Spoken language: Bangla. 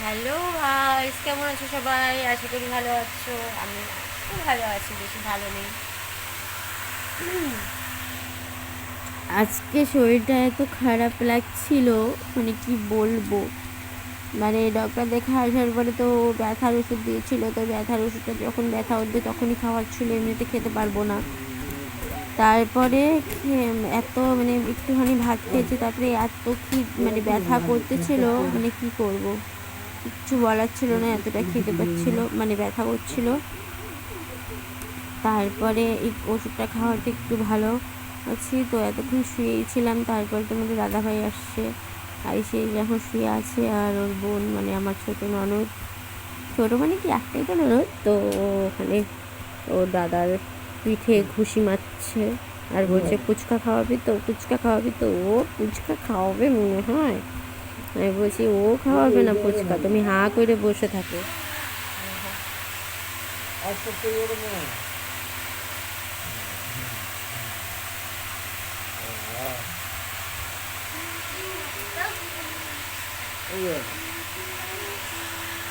হ্যালো গাইস কেমন আছো সবাই? আশা করি ভালো আছো। আমি খুব ভালো আছি, বেশি ভালো নেই। আজকে শরীরটা এত খারাপ লাগছিল মানে কি বলব? মানে ডক্টর দেখা আসার পরে তো ব্যথার ওষুধ দিয়েছিল, তো ব্যথার ওষুধটা যখন ব্যথা উঠবে তখনই খাওয়ার খাওয়াচ্ছিল, এমনিতে খেতে পারব না। তারপরে এত মানে একটুখানি ভাত খেয়েছি তারপরে এত কি মানে ব্যথা করতেছিল মানে কি করব? কিচ্ছু বলার ছিল না, এতটা খেতে পাচ্ছিল মানে ব্যথা করছিল। তারপরে এই ওষুধটা খাওয়াতে একটু ভালো আছি, তো এতক্ষণ শুয়েই ছিলাম তারপরে তোমাদের দাদাভাই আসছে। আইসে যখন শুয়ে আছে, আর ওর বোন মানে আমার ছোটো ননদ। ছোটো মানে কি একটাই তো ননদ, তো ওখানে ওর দাদার পিঠে ঘুষি মারছে আর বলছে ফুচকা খাওয়াবি তো ফুচকা খাওয়াবি তো ও ফুচকা খাওয়াবে মনে হয়? আমি বলছি ও খাওয়াবে না ফুচকা তুমি হা করে বসে থাকো।